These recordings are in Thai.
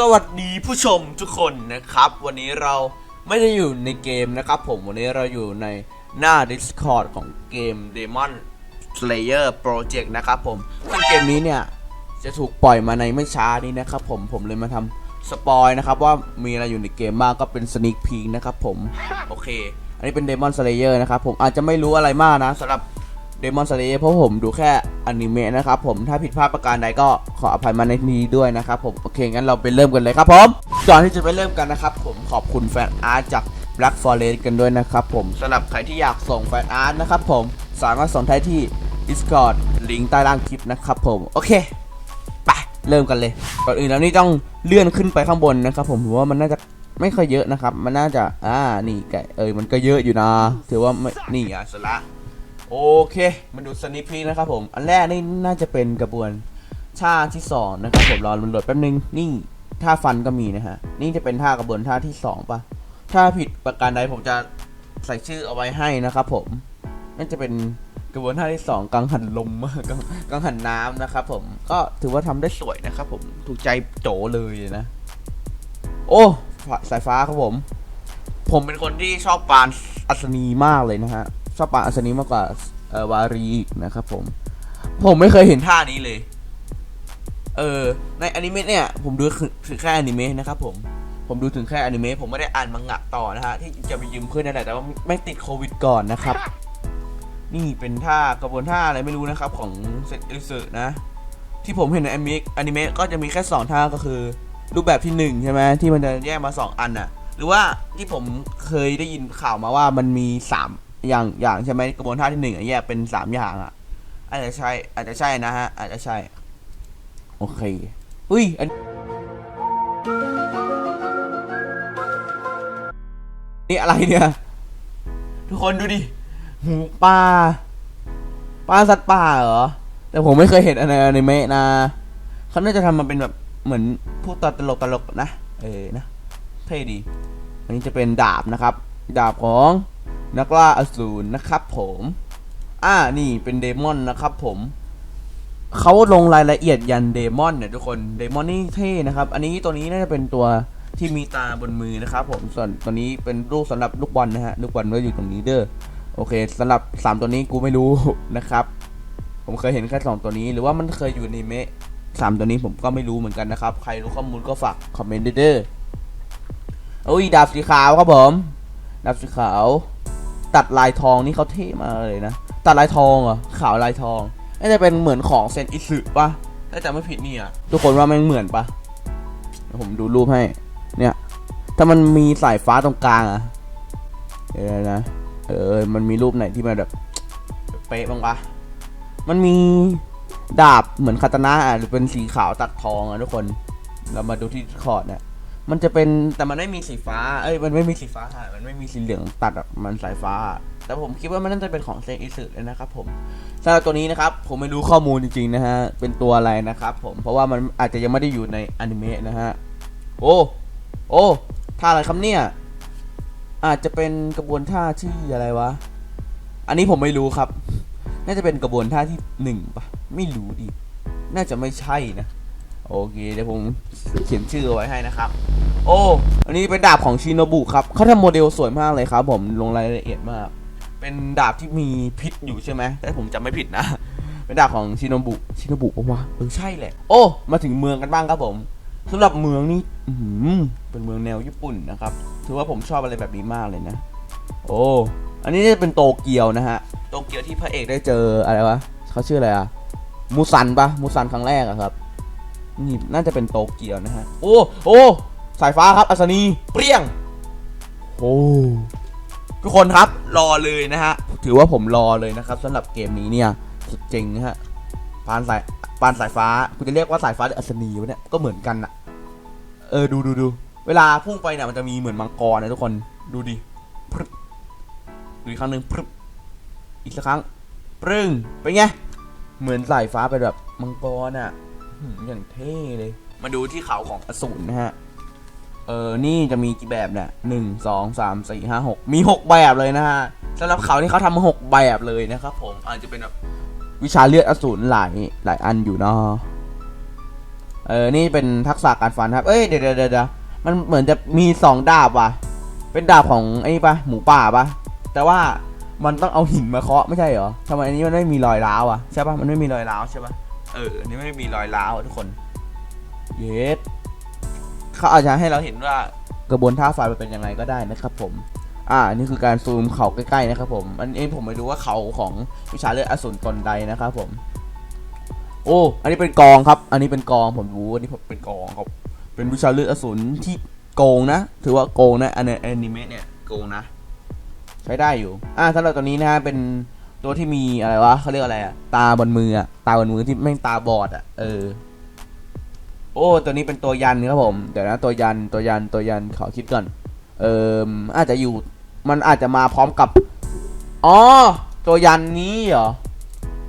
สวัสดีผู้ชมทุกคนนะครับ วันนี้เราไม่ได้อยู่ในเกมนะครับ ผมวันนี้เราอยู่ในหน้า Discord ของเกม Demon Slayer Project นะครับผมซึ่งเกมนี้เนี่ย จะถูกปล่อยมาในไม่ช้านี้นะครับผมผมเลยมาทำสปอยนะครับว่ามีอะไรอยู่ในเกมบ้างก็เป็น Sneak Peek นะครับผม โอเค อันนี้เป็น Demon Slayer นะครับผมอาจจะไม่รู้อะไรมากนะสำหรับ Demon Slayer เพราะผมดูแค่อนิเมะนะครับผมถ้าผิดพลาดประการใดก็ขออภัยมาในที่นี้ด้วยนะครับผมโอเคงั้นเราไปเริ่มกันเลยครับผมก่อนที่จะไปเริ่มกันนะครับผมขอบคุณแฟนอาร์ตจาก Black Forest กันด้วยนะครับผมสำหรับใครที่อยากส่งแฟนอาร์ตนะครับผมสามารถส่งได้ที่ Discord ลิงก์ใต้ล่างคลิปนะครับผมโอเคไปเริ่มกันเลยก่อนอื่นแล้วนี่ต้องเลื่อนขึ้นไปข้างบนนะครับผมผมว่ามันน่าจะไม่ค่อยเยอะนะครับ มันน่าจะอ่านี่ไก่เอ้ยมันก็เยอะอยู่นะ ถือว่าไม่นี่อะสละ โอเค มาดูสนิพีนะครับผม อันแรกนี่น่าจะเป็นกระบวนท่าที่สองนะครับผมรอมันโหลดแป๊บนึง นี่ท่าฟันก็มีนะฮะ นี่จะเป็นท่ากระบวนท่าที่สองปะถ้าผิดประการใดผมจะใส่ชื่อเอาไว้ให้นะครับผมน่าจะเป็นกระบวนท่าที่สองกังหันลมกังกังหันน้ำนะครับผม ก็ถือว่าทำได้สวยนะครับผม ถูกใจโจเลยนะ โอ้สายฟ้าครับผม ผมเป็นคนที่ชอบปานอัศนีมากเลยนะฮะ ชอบปาอัศนีมากกว่าเออวารีอีกนะครับผม ผมไม่เคยเห็นท่านี้เลย เออ ในอนิเมะเนี่ย ผมดูถึงแค่อนิเมะนะครับผม ผมดูถึงแค่อนิเมะผมไม่ได้อ่านมังงะต่อนะฮะ ที่จะไปยืมเพื่อนนั่นแหละแต่ว่าไม่ติดโควิดก่อนนะครับ นี่เป็นท่ากระบวนท่าอะไรไม่รู้นะครับ ของเซตอิสึนะ ที่ผมเห็นในอนิเมะอนิเมะก็จะมีแค่ 2 ท่าก็คือ รูปแบบที่ 1 ใช่ไหมที่มันจะแยกมา 2 อันน่ะ หรือว่าที่ผมเคยได้ยินข่าวมาว่ามันมี 3 อย่างอย่างใช่ไหมกระบวนท่าที่1อะแยกเป็น3อย่างอะอาจจะใช่อาจจะใช่นะฮะ อาจจะใช่ โอเคอุ้ยอันนี่อะไรเนี่ย ทุกคนดูดิหูปลาปลาสัตว์ป่าเหรอ แต่ผมไม่เคยเห็นอะไรในเมะนะเขาน่าจะทำมาเป็นแบบเหมือนพวกตตลกตลกๆนะ เออนะ เท่ดี อันนี้จะเป็นดาบนะครับ ดาบของ นักล่าอสูรนะครับผม อ่านี่เป็นเดมอนนะครับผมเขาลงรายละเอียดยันเดมอนเนี่ยทุกคนเดมอนนี่เท่นะครับ อันนี้ตัวนี้น่าจะเป็นตัวที่มีตาบนมือนะครับผมส่วนตัวนี้เป็นรูปสำหรับลูกบอลนะฮะลูกบอลก็อยู่ตรงนี้เด้อโอเคสำหรับ 3 ตัวนี้กูไม่รู้นะครับ ผมเคยเห็นแค่2ตัวนี้ หรือว่ามันเคยอยู่ในเมะสามตัวนี้ผมก็ไม่รู้เหมือนกันนะครับ ใครรู้ข้อมูลก็ฝากคอมเมนต์ด้เด้อโอ้ยดาบสีขาวครับผมดาบสีขาว ตัดลายทองนี่เขาเท่มากเลยนะ ตัดลายทองเหรอขาวลายทองน่าจะเป็นเหมือนของเซนอิสึปะถ้าจำไม่ผิดนี่อะทุกคนว่ามันเหมือนปะผมดูรูปให้ เนี่ย ถ้ามันมีสายฟ้าตรงกลางอะเดี๋ยวนะ เออ มันมีรูปไหนที่มันแบบเป๊ะบ้างปะมันมีดาบเหมือนคาตานะอะหรือเป็นสีขาวตัดทองอะทุกคน เรามาดูที่คอร์ดเนี่ย มันจะเป็นแต่มันไม่มีสีฟ้า เอ้ยมันไม่มีสีฟ้าค่ะมันไม่มีสีเหลืองตัดอะมันสายฟ้า แต่ผมคิดว่ามันน่าจะเป็นของเซนอิสึเลยนะครับผมสำหรับตัวนี้นะครับ ผมไม่รู้ข้อมูลจริงๆนะฮะ เป็นตัวอะไรนะครับผมเพราะว่ามันอาจจะยังไม่ได้อยู่ในอนิเมะนะฮะ โอ้ โอ้ท่าอะไรครับเนี่ย อาจจะเป็นกระบวนท่าที่อะไรวะ อันนี้ผมไม่รู้ครับ น่าจะเป็นกระบวนท่าที่หนึ่งปะไม่รู้ดิน่าจะไม่ใช่นะ โอเคเดี๋ยวผมเขียนชื่อเอาไว้ให้นะครับ โอ้อันนี้เป็นดาบของชินโนบุครับเขาทำโมเดลสวยมากเลยครับ ผมลงรายละเอียดมาก เป็นดาบที่มีพิษอยู่ใช่ไหมถ้าผมจำไม่ผิดนะ เป็นดาบของชินโนบุชินโนบุปะวะเออใช่แหละ โอ้ มาถึงเมืองกันบ้างครับผมสำหรับเมืองนี่อื้อหือเป็นเมืองแนวญี่ปุ่นนะครับถือว่าผมชอบอะไรแบบนี้มากเลยนะ โอ้อันนี้จะเป็นโตเกียวนะฮะโตเกียวที่พระเอกได้เจออะไรวะเขาชื่ออะไรอะมูซันปะมูซันครั้งแรกอะครับ นี่น่าจะเป็นโตเกียวนะฮะ โอ้ โอ้ สายฟ้าครับอัศนี เปรี้ยง โอ้ทุกคนครับรอเลยนะฮะ ถือว่าผมรอเลยนะครับสำหรับเกมนี้เนี่ยสุดจริงนะฮะปานสายปานสายฟ้าคุณจะเรียกว่าสายฟ้าหรืออัศนีวะเนี่ยก็เหมือนกันอะเออดูดูดูเวลาพุ่งไปเนี่ยมันจะมีเหมือนมังกรนะทุกคนดูดิพรึบดูอีกครั้งหนึ่งพรึบอีกสักครั้งปรึ้งเป็นไงเหมือนสายฟ้าเป็นแบบมังกรอะ อย่างเท่เลย มาดูที่เขาของอสูรนะฮะ เออ นี่จะมีกี่แบบเนี่ยหนึ่งสองสามสี่ห้าหกมีหกแบบเลยนะฮะสำหรับเขาที่เขาทำมาหกแบบเลยนะครับผม อาจจะเป็นแบบวิชาเลือดอสูรหลายหลายอันอยู่เนาะเออ นี่เป็นทักษะการฟันครับ เอ้ย เดี๋ยวเดี๋ยวเดี๋ยวมันเหมือนจะมีสองดาบว่ะ เป็นดาบของไอ้นี่ปะหมูป่าปะแต่ว่ามันต้องเอาหินมาเคาะไม่ใช่เหรอทำไมอันนี้มันไม่มีรอยร้าวอะใช่ปะมันไม่มีรอยร้าวใช่ปะ เออ อันนี้ไม่มีรอยร้าวอะทุกคน เยสเขาอาจจะให้เราเห็นว่ากระบวนท่าไฟมันเป็นยังไงก็ได้นะครับผม อ่า นี่คือการซูมเขาใกล้ๆนะครับผม อันนี้ผมไม่รู้ว่าเขาของวิชาเลือดอสูรตนใดนะครับผม โอ้ อันนี้เป็นกองครับ อันนี้เป็นกองผมรู้ อันนี้ผมเป็นกองครับ เป็นวิชาเลือดอสูรที่โกงนะ ถือว่าโกงนะ อันนี้แอนิเมะเนี่ยโกงนะ ใช้ได้อยู่ อ่าสำหรับตัวนี้นะฮะเป็น ตัวที่มีอะไรวะเขาเรียกอะไรอะตาบนมืออะตาบนมือที่แม่งตาบอดอะเออ โอ้ ตัวนี้เป็นตัวยันครับผม เดี๋ยวนะตัวยันตัวยันตัวยันขอคิดก่อน เอ่มอาจจะอยู่ มันอาจจะมาพร้อมกับ อ๋อ ตัวยันนี้เหรอ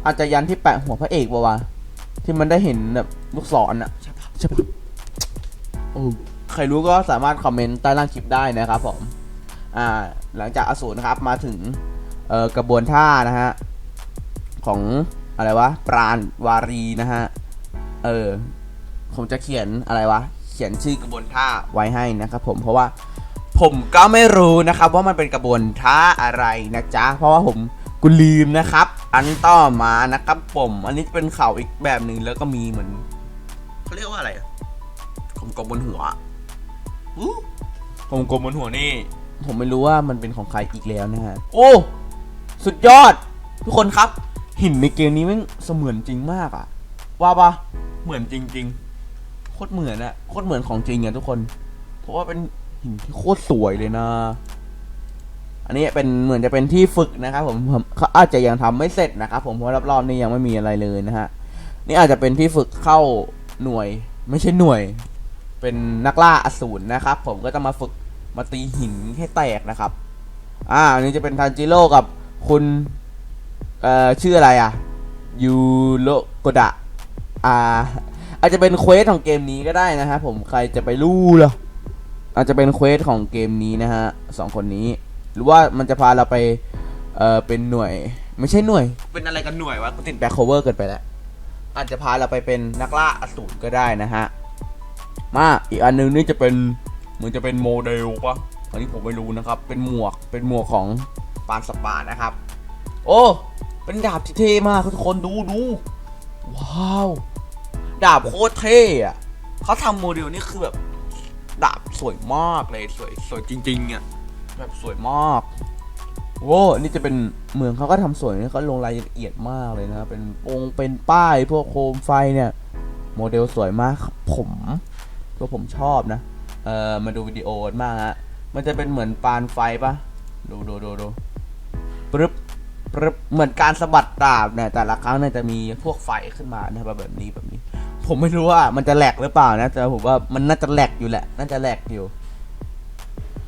อาจจะยันที่แปะหัวพระเอกปะวะ ที่มันได้เห็นแบบลูกศรอะใช่ปะใช่ปะโอ้ใครรู้ก็สามารถคอมเมนต์ใต้ล่างคลิปได้นะครับผม อ่า หลังจากอสูรนะครับมาถึง เอ่อกระบวนท่านะฮะของอะไรวะปราณวารีนะฮะเออผมจะเขียนอะไรวะเขียนชื่อกระบวนท่าไว้ให้นะครับผมเพราะว่าผมก็ไม่รู้นะครับว่ามันเป็นกระบวนท่าอะไรนะจ๊ะเพราะว่าผมกูลืมนะครับ อันต่อมานะครับผมอันนี้เป็นเข่าอีกแบบหนึ่งแล้วก็มีเหมือนเขาเรียกว่าอะไรอะผมกลมบนหัวอู้ผมกลมบนหัวนี่ ผมไม่รู้ว่ามันเป็นของใครอีกแล้วนะฮะโอ้ สุดยอด ทุกคนครับ หินในเกมนี้แมันเสมือนจริงมากอะว่าปะเหมือนจริง ๆ โคตรเหมือนอะโคตรเหมือนของจริงอะทุกคน เพราะว่าเป็นหินที่โคตรสวยเลยนะ อันนี้เป็นเหมือนจะเป็นที่ฝึกนะครับผมเขาอาจจะยังทำไม่เสร็จนะครับผมเพราะรอบๆนี้ยังไม่มีอะไรเลยนะฮะนี่อาจจะเป็นที่ฝึกเข้าหน่วย ไม่ใช่หน่วย เป็นนักล่าอสูรนะครับ ผมก็จะมาฝึกมาตีหินให้แตกนะครับ อ่าอันนี้จะเป็นทันจิโร่กับ คุณเอ่อชื่ออะไรอะยูโรโกดะอ่าอาจจะเป็นเควสของเกมนี้ก็ได้นะฮะผมใครจะไปรู้เหรออาจจะเป็นเควสของเกมนี้นะฮะสองคนนี้ หรือว่ามันจะพาเราไปเอ่อเป็นหน่วย ไม่ใช่หน่วย เป็นอะไรกันหน่วยวะกูติดแบ็คโคเวอร์เกินไปแล้วอาจจะพาเราไปเป็นนักล่าอสูรก็ได้นะฮะมาอีกอันหนึงนี่จะเป็นเหมือนจะเป็นโมเดลปะอันนี้ผมไม่รู้นะครับ เป็นหมวกเป็นหมวกของ ปานสปานะครับ โอ้ เป็นดาบที่เท่มากทุกคนดูดู ว้าว ดาบโคตรเท่อะเขาทำโมเดลนี่คือแบบ ดาบสวยมากเลยสวยสวยจริงๆอะแบบสวยมากโว้นี่จะเป็นเมืองเขาก็ทำสวยนะเขาลงรายละเอียดมากเลยนะเป็นองค์เป็นป้ายพวกโคมไฟเนี่ย โมเดลสวยมากครับผมตัวผมชอบนะเออมาดูวิดีโอกันมากฮะมันจะเป็นเหมือนปานไฟปะดูดูดูดู ปึ๊บปึ๊บเหมือนการสะบัดดาบเนี่ยแต่ละครั้งเนี่ยจะมีพวกไฟขึ้นมานะแบบนี้แบบนี้ ผมไม่รู้ว่ามันจะแหลกหรือเปล่านะแต่ผมว่ามันน่าจะแหลกอยู่แหละ น่าจะแหลกอยู่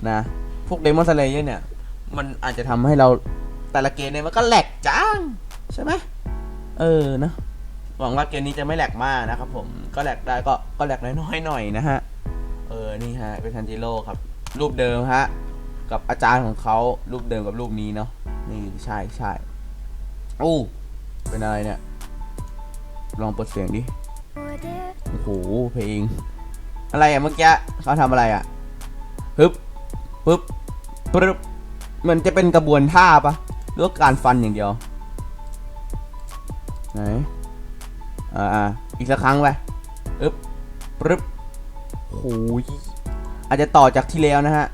นะ พวกเดมอนสเลเยอร์เนี่ย มันอาจจะทำให้เราแต่ละเกมเนี่ยมันก็แหลกจังใช่ไหมเออนะหวังว่าเกมนี้จะไม่แหลกมากนะครับผมก็แหลกได้ก็ก็แหลกน้อยๆหน่อยนะฮะเออนี่ฮะเป็นทันจิโร่ครับ รูปเดิมฮะกับอาจารย์ของเขารูปเดิมกับรูปนี้เนาะ นี่ใช่ใช่โอ้เป็นอะไรเนี่ย ลองเปิดเสียงดิ โอ้โห เพลง อะไรอะเมื่อกี้เขาทำอะไรอะฮึบปึ๊บปึ๊บมันจะเป็นกระบวนท่าปะหรือการฟันอย่างเดียว ไหน อ่าอีกสักครั้งไปอึ๊บปึ๊บโหยอาจจะต่อจากที่แล้วนะฮะ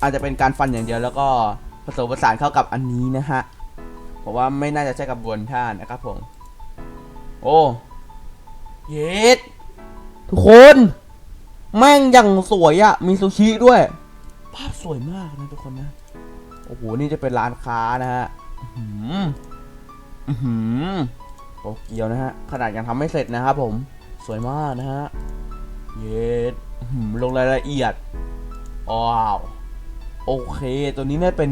อาจจะเป็นการฟันอย่างเดียวแล้วก็ สมผสานเข้ากับอันนี้นะฮะผมว่าไม่น่าจะใช่กระบวนท่านะครับผมโอ้เย็ดทุกคน แม่งย่างสวยอะมีซูชิด้วย ภาพสวยมากนะทุกคนนะ โอ้โห นี่จะเป็นร้านค้านะฮะอื้อหืออื้อหือโตเกียวนะฮะ ขนาดยังทำไม่เสร็จนะครับผม สวยมากนะฮะ เย็ดอื้อหือลงรายละเอียด ว้าว โอเค ตัวนี้น่าเป็น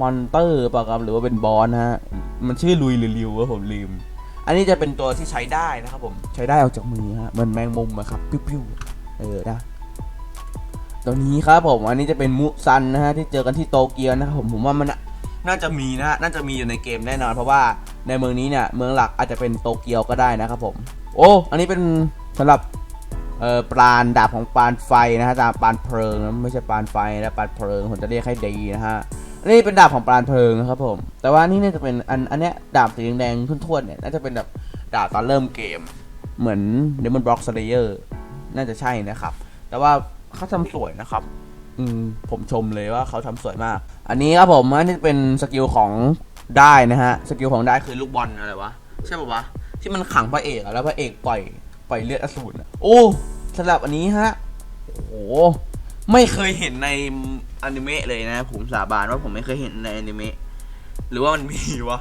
มอนเตอร์ป่ะครับหรือว่าเป็นบอสนะฮะ มันชื่อลุยหรือลิววะผมลืม อันนี้จะเป็นตัวที่ใช้ได้นะครับผมใช้ได้ออกจากมือฮะเหมือนแมงมุมอะครับปิ้วๆเออนะตัวนี้ครับผมอันนี้จะเป็นมุซันนะฮะที่เจอกันที่โตเกียวนะครับผมผมว่ามันน่ะน่าจะมีนะฮะน่าจะมีอยู่ในเกมแน่นอน เพราะว่าในเมืองนี้เนี่ยเมืองหลักอาจจะเป็นโตเกียวก็ได้นะครับผม โอ้อันนี้เป็นสำหรับเอ่อปราณดาบของปานไฟนะฮะดาบปานเพลิงนะไม่ใช่ปานไฟนะปานเพลิงผมจะเรียกให้ดีนะฮะอั นี่เป็นดาบของปานเพลิงนะครับผม แต่ว่านี่น่าจะเป็นอันอันเนี้ยดาบสีแดงๆทุ่นๆเนี่ยน่าจะเป็นแบบดาบตอนเริ่มเกม เหมือน Demon Block Slayer น่าจะใช่นะครับ แต่ว่าเขาทำสวยนะครับ อืมผมชมเลยว่าเขาทำสวยมาก อันนี้ครับผมอันนี้เป็นสกิลของได้นะฮะสกิลของได้คือลูกบอลอะไรวะใช่ป่าวะที่มันขังพระเอกแล้วพระเอกปล่อยปล่อยเลือดอสูรอะโอ้สำหรับอันนี้ฮะโอ้ ไม่เคยเห็นในอนิเมะเลยนะ ผมสาบานว่าผมไม่เคยเห็นในอนิเมะหรือว่ามันมีวะ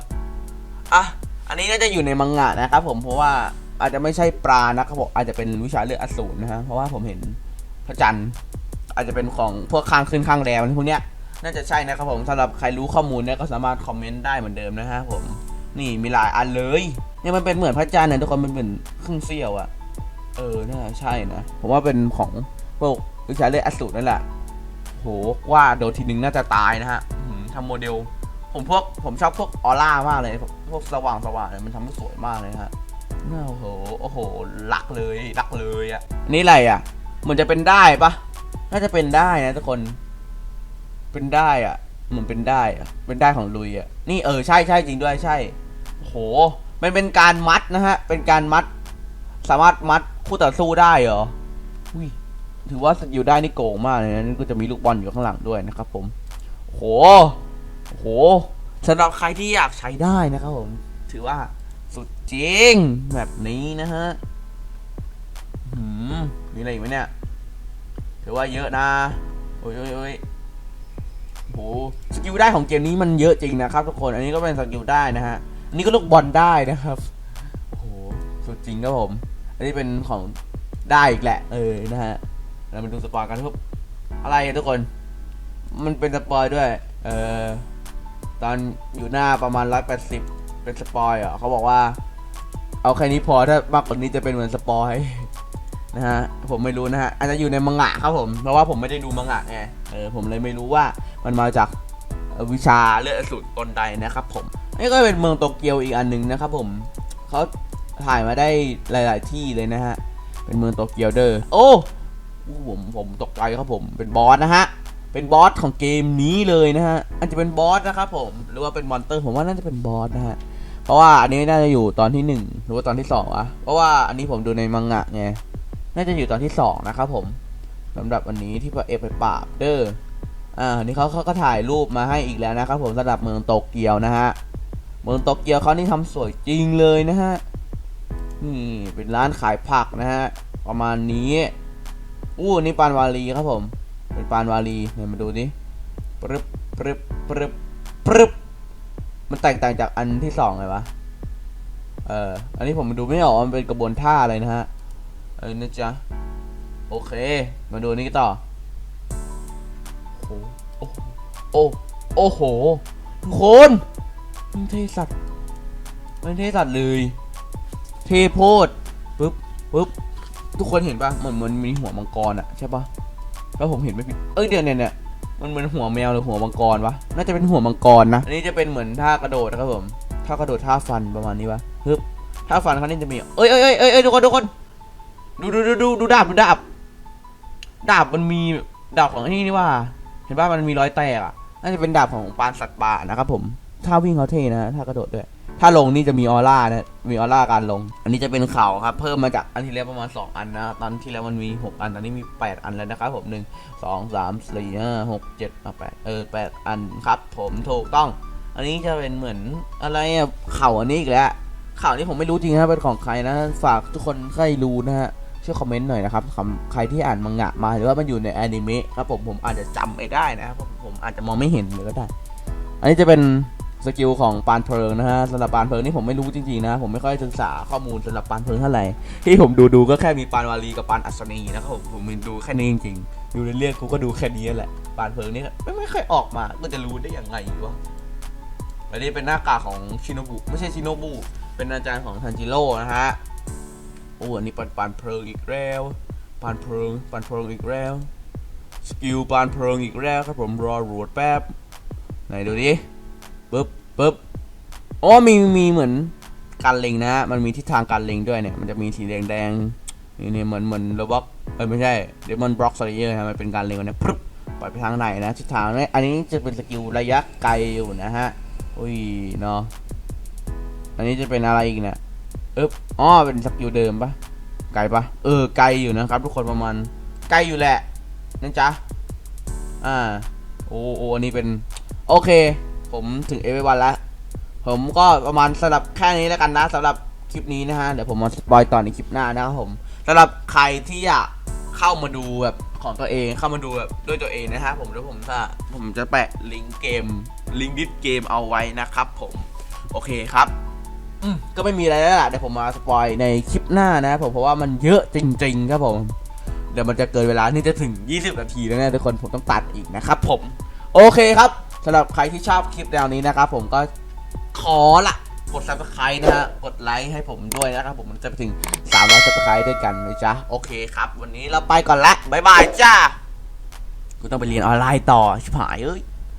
อะอันนี้น่าจะอยู่ในมังงะนะครับผมเพราะว่าอาจจะไม่ใช่ปลานะครับผมอาจจะเป็นวิชาเลือดอสูรนะฮะเพราะว่าผมเห็นพระจันทร์อาจจะเป็นของพวกข้างขึ้นข้างแรมพวกเนี้ยน่าจะใช่นะครับผมสำหรับใครรู้ข้อมูลเนี่ยก็สามารถคอมเมนต์ได้เหมือนเดิมนะฮะผมนี่มีหลายอันเลยเนี่ยมันเป็นเหมือนพระจันทร์เนี่ยทุกคนมันเป็นครึ่งเสี้ยวอะเออน่าใช่นะผมว่าเป็นของพวก วิชาเลือดอสูรนั่นแหละโหว่าโดนทีนึงน่าจะตายนะฮะทำโมเดล ผมพวกผมชอบพวกออร่ามากเลย พวกสว่างสว่างเนี่ยมันทำให้สวยมากเลยฮะน่าโอ้โหโอ้โหรักเลยรักเลยอะนี่อะไรอะเหมือนจะเป็นได้ปะน่าจะเป็นได้นะทุกคน เป็นได้อะเหมือนเป็นได้อะเป็นได้ของลุยอะนี่เออใช่ใช่จริงด้วยใช่โอ้โหมันเป็นการมัดนะฮะเป็นการมัด สามารถมัดคู่ต่อสู้ได้เหรอ ถือว่าสกิลได้นี่โกงมากเลยนะนี่ก็จะมีลูกบอลอยู่ข้างหลังด้วยนะครับผมโหโอ้โหสำหรับใครที่อยากใช้ได้นะครับผม ถือว่าสุดจริงแบบนี้นะฮะหืมมีอะไรอีกไหมเนี่ย ถือว่าเยอะนะ โอ้ยโอ้ยโอ้ยโหสกิลได้ของเกมนี้มันเยอะจริงนะครับทุกคน อันนี้ก็เป็นสกิลได้นะฮะ อันนี้ก็ลูกบอลได้นะครับโอ้โหสุดจริงครับผม อันนี้เป็นของได้อีกแหละ เออ นะฮะ เรามาดูสปอยกันครับอะไรอทุกคน มันเป็นสปอยด้วย เออตอนอยู่หน้าประมาณร้อยแปดสิบเป็นสปอยอะเขาบอกว่า เอาแค่นี้พอถ้ามากกว่านี้จะเป็นเหมือนสปอยนะฮะผมไม่รู้นะฮะอาจจะอยู่ในมังงะครับผมเพราะว่าผมไม่ได้ดูมังงะไงเออผมเลยไม่รู้ว่ามันมาจากวิชาเลือดอสูรตนใดนะครับ ผมนนี้ก็เป็นเมืองโตเกียวอีกอันหนึ่งนะครับ ผมเขาถ่ายมาได้หลาย ๆ ที่เลยนะฮะเป็นเมืองโตเกียวเดอร์โอ้ ผมผมตกใจครับผมเป็นบอสนะฮะเป็นบอสของเกมนี้เลยนะฮะอาจจะเป็นบอสนะครับผมหรือว่าเป็นมอนเตอร์ผมว่าน่าจะเป็นบอสนะฮะเพราะว่าอันนี้น่าจะอยู่ตอนที่หนึ่งหรือว่าตอนที่สองอะเพราะว่าอันนี้ผมดูในมังงะไงน่าจะอยู่ตอนที่สองนะครับผมสำหรับวันนี้ที่พระเอกไปปราบเด้ออ่านี่เขาเขาก็ถ่ายรูปมาให้อีกแล้วนะครับผมสำหรับเมืองโตเกียวนะฮะเมืองโตเกียวเขานี่ทำสวยจริงเลยนะฮะนี่เป็นร้านขายผักนะฮะประมาณนี้ อู้นี่ปานวาลีครับผม เป็นปานวาลีเนี่ยมาดูดิปรึบปรึบปรึบปรึบมันแตกต่างจากอันที่สองไงวะ เออ อันนี้ผมดูไม่ออกมันเป็นกระบวนท่าอะไรนะฮะ เออนะจ๊ะ โอเค มาดูนี่ต่อ โอ้โอ้โอ้โอ้โห ทุกคนมันเทสัตว์มันเทสัตว์เลย เทโพดปึ๊บปึ๊บ ทุกคนเห็นปะเหมือนเหมันมีหัวมังกรอะใช่ปะแล้วผมเห็นไม่ผิดเอ้ยเดี๋ยวเนี่ยเนี่ยมันเหมือนหัวแมวหรือหัวมังกรวะน่าจะเป็นหัวมังกรนะอันนี้จะเป็นเหมือนท่ากระโดดนะครับผมท่ากระโดดท่าฟันประมาณนี้ปะฮึบท่าฟันเขาเนี่จะมีเอ้ยเอ้ยเอ้ยเอ้ยทุกคนทุกคนดูดูดูดูดูดาบดูดาบดาบมันมีดาบของอ้นี่นี่ว่า เห็นป่ะมันมีรอยแตกอะน่าจะเป็นดาบของปานสัตว์ป่านะครับผมถ้าวิ่งเขาเท่นะถ้ากระโดดด้วย ถ้าลงนี่จะมีออร่านะ มีออร่าการลง อันนี้จะเป็นเขาครับ เพิ่มมาจากอันที่แล้วประมาณ 2 อันนะ ตอนที่แล้วมันมี 6 อัน ตอนนี้มี 8 อันแล้วนะครับผมหนึ่งสองสามสี่ห้าหกเจ็ดอะแปดเออแปดอันครับผมถูกต้อง อันนี้จะเป็นเหมือนอะไรอะเข่าอันนี้อีกแล้วข่าวนี้ผมไม่รู้จริงนะเป็นของใครนะ ฝากทุกคนใครรู้นะฮะช่วยคอมเมนต์หน่อยนะครับใครที่อ่านมังงะมาหรือว่ามันอยู่ในแอนิเมะครับผมผมอาจจะจำไม่ได้นะครับผมอาจจะมองไม่เห็นเลยก็ได้ อันนี้จะเป็น สกิลของปานเพลิงนะฮะสำหรับปานเพลิงนี่ผมไม่รู้จริงๆนะ ผมไม่ค่อยศึกษาข้อมูลสำหรับปานเพลิงเท่าไหร่ที่ผมดูดูก็แค่มีปานวาลีกับปานอัศนีนะครับผมผมดูแค่นี้จริงๆดูเรื่องกูก็ดูแค่นี้แหละปานเพลิงนี่ไม่ไม่ค่อยออกมาก็จะรู้ได้ยังไงวะอันนี้เป็นหน้ากากของชิโนบุไม่ใช่ชิโนบุเป็นอาจารย์ของทันจิโร่นะฮะโอ้อันนี้ปานปานเพลิงอีกแล้วปานเพลิงปานเพลิงอีกแล้วสกิลปานเพลิงอีกแล้วครับผมรอรูดแป๊บไหนดูดิปึ๊บ ปึ๊บอ๋อมีมีเหมือนการเล็งนะ มันมีทิศทางการเล็งด้วยเนี่ย มันจะมีสีแดงแดงนี่นี่เหมือนเหมือนโรบ็อกเออไม่ใช่เดมอนบล็อกสไลเดอร์ฮะมันเป็นการเล็งกันนะพรึบปล่อยไปทางไหนนะทิศทางนี้อันนี้จะเป็นสกิลระยะไกลอยู่นะฮะอุ้ยเนาะอันนี้จะเป็นอะไรอีกเนี่ยเอ๊บอ๋อเป็นสกิลเดิมปะไกลปะเออไกลอยู่นะครับ ทุกคนประมาณไกลอยู่แหละนะจ๊ะอ่าโอ้โออันนี้เป็น โอเค ผมถึงเอเววันแล้ว ผมก็ประมาณสำหรับแค่นี้แล้วกันนะสำหรับคลิปนี้นะฮะ เดี๋ยวผมมาสปอยต่อในคลิปหน้านะครับผมสำหรับใครที่อยากเข้ามาดูแบบของตัวเองเข้ามาดูแบบด้วยตัวเองนะฮะผมเดี๋ยวผมจะผมจะแปะลิงก์เกมลิงก์ดิสเกมเอาไว้นะครับผมโอเคครับอืมก็ไม่มีอะไรแล้วล่ะเดี๋ยวผมมาสปอยในคลิปหน้านะผมเพราะว่ามันเยอะจริง ๆ ครับผม เดี๋ยวมันจะเกินเวลานี่จะถึง 20 นาทีแล้วเนี่ยทุกคนผมต้องตัดอีกนะครับผม โอเคครับ สำหรับใครที่ชอบคลิปแนวนี้นะครับผมก็ขอละกด subscribe นะฮะ กดไลค์ให้ผมด้วยนะครับผมมันจะไปถึง 300 subscribe ด้วยกันนะจ๊ะ โอเคครับ วันนี้เราไปก่อนละ บ๊ายบายจ้ากูต้องไปเรียนออนไลน์ต่อชิบหายเอ้ย